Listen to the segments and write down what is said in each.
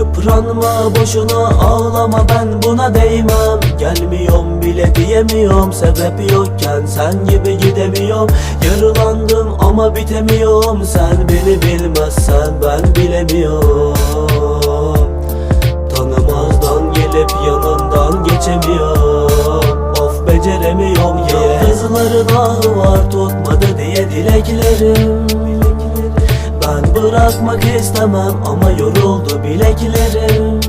Yıpranma boşuna ağlama ben buna değmem. Gelmiyorum bile diyemiyorum sebep yokken sen gibi gidemiyorum. Yarılandım ama bitemiyorum sen beni bilmezsen ben bilemiyorum. Tanımazdan gelip yanından geçemiyorum. Of beceremiyorum yeah. Yıldızların ahı var tutmadı diye dileklerim bırakmak istemem ama yoruldu bileklerim.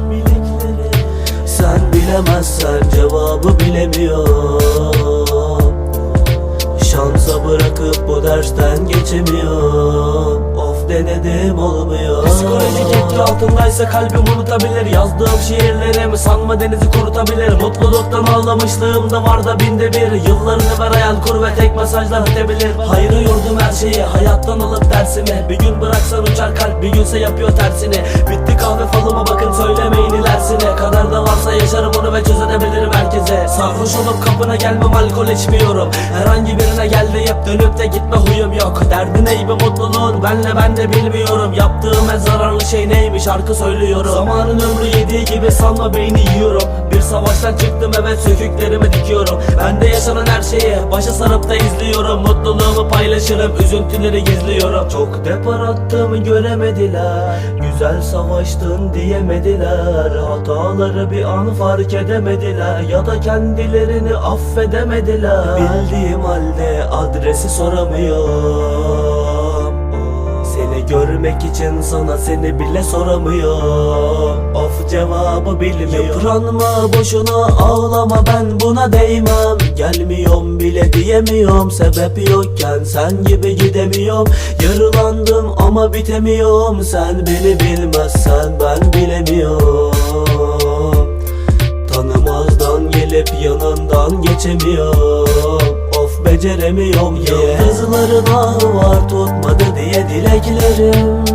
Sen bilemezsen cevabı bilemiyorum. Şansa bırakıp bu dersten geçemiyorum. Of denedim olmuyor. Psikolojik etki altındaysa kalbim unutabilir. Yazdığım şiirlerimi sanma denizi kurutabilir? Mutluluktan ağlamışlığım da var da binde bir. Yıllarını ver hayal kur ve tek mesajlar ötebilir Hayra yordum her şeyi hayattan alıp dersimi. Bir gün bıraksan uçar kalp bir günse yapıyor tersini. Bitti kahve falıma bakın söylemeyin ilerisini Kaderde varsa yaşarım onu ve çözebilirim herkese. Sarhoş olup kapına gelmem alkol içmiyorum. Herhangi birine gel deyip dönüp de gitme huyum yok. Derdi neybi mutluluğun? Benle ben de bilmiyorum. Yaptığım en zararlı şey neymiş? Şarkı söylüyorum. Zamanın ömrü yediği gibi sanma beyni yiyorum. Bir savaştan çıktım evet söküklerimi dikiyorum. Bende yaşanan her şeyi başa sarıp da izliyorum. Mutluluğumu paylaşırım üzüntüleri gizliyorum. Çok depar attım göremediler. Güzel savaştın diyemediler. Hataları bir an fark edemediler. Ya da kendilerini affedemediler. Bildiğim halde adresi soramıyorum Seni görmek için sana seni bile soramıyorum Of cevabı bilmiyorum Yıpranma boşuna ağlama ben buna değmem. Gelmiyorum bile diyemiyorum sebep yokken sen gibi gidemiyorum. Yarılandım ama bitemiyorum sen beni bilmezsen ben bilemiyorum. Tanımazdan gelip yanından geçemiyorum. Of beceremiyorum yeah. Yıldızların ahı var tutmadı diye dileklerim.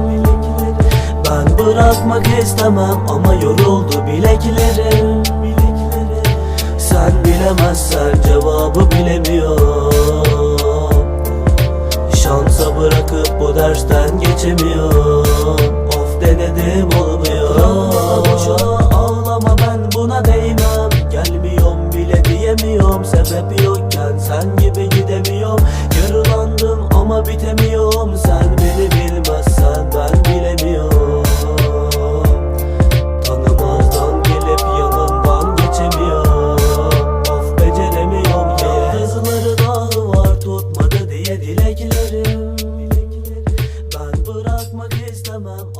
Ben bırakmak istemem ama yoruldu bileklerim. Sen bilemezsen cevabı bilemiyorum. Şansa bırakıp bu dersten geçemiyorum. Of denedim olmuyor. Ağlama ben buna değmem. Gelmiyorum bile diyemiyorum. Sebep yokken come up.